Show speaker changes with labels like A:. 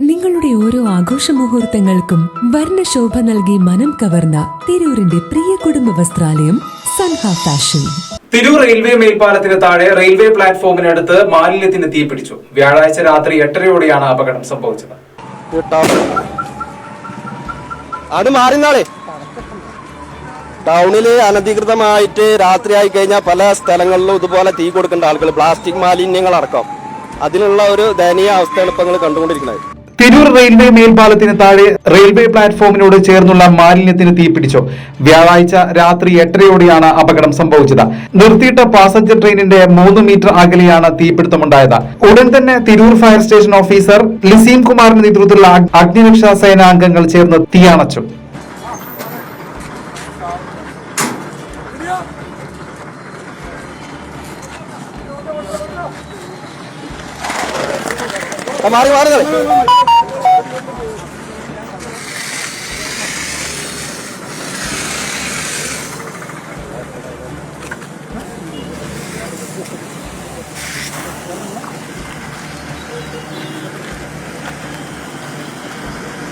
A: നിങ്ങളുടെ ഓരോ ആഘോഷ മുഹൂർത്തങ്ങൾക്കും വർണശോഭ നൽകി മനം കവർന്ന തിരൂരിന്റെ പ്രിയ കുടുംബ വസ്ത്രാലയം സൻഹ ഫാഷൻ.
B: തിരൂർ റെയിൽവേ മേൽപ്പാലത്തിന് താഴെ റെയിൽവേ പ്ലാറ്റ്ഫോമിനടുത്ത് മാലിന്യത്തിന് തീപിടിച്ചു വ്യാഴാഴ്ച രാത്രി എട്ടരയോടെയാണ് അപകടം സംഭവിച്ചത്.
C: അത് നാളെ. ടൗണിൽ അനധികൃതമായിട്ട് രാത്രി ആയി കഴിഞ്ഞാൽ പല സ്ഥലങ്ങളിലും ഇതുപോലെ തീ കൊടുക്കേണ്ട ആളുകൾ പ്ലാസ്റ്റിക് മാലിന്യങ്ങൾ അടക്കം അതിനുള്ള ഒരു ദയനീയ അവസ്ഥയാണ് ഇപ്പൊ നിങ്ങൾ കണ്ടുകൊണ്ടിരിക്കുന്നത്.
B: തിരൂർ റെയിൽവേ മേൽപ്പാലത്തിന് താഴെ റെയിൽവേ പ്ലാറ്റ്ഫോമിനോട് ചേർന്നുള്ള മാലിന്യത്തിന് തീപിടിച്ചു. വ്യാഴാഴ്ച രാത്രി എട്ടരയോടെയാണ് അപകടം സംഭവിച്ചത്. നിർത്തിയിട്ട പാസഞ്ചർ ട്രെയിനിന്റെ മൂന്ന് മീറ്റർ അകലെയാണ് തീപിടുത്തമുണ്ടായത്. ഉടൻ തന്നെ Tirur fire station officer Liseem കുമാറിന്റെ നേതൃത്വത്തിലുള്ള അഗ്നിരക്ഷാ സേനാ അംഗങ്ങൾ ചേർന്ന് തീയണച്ചു.
C: മാറി മാറി.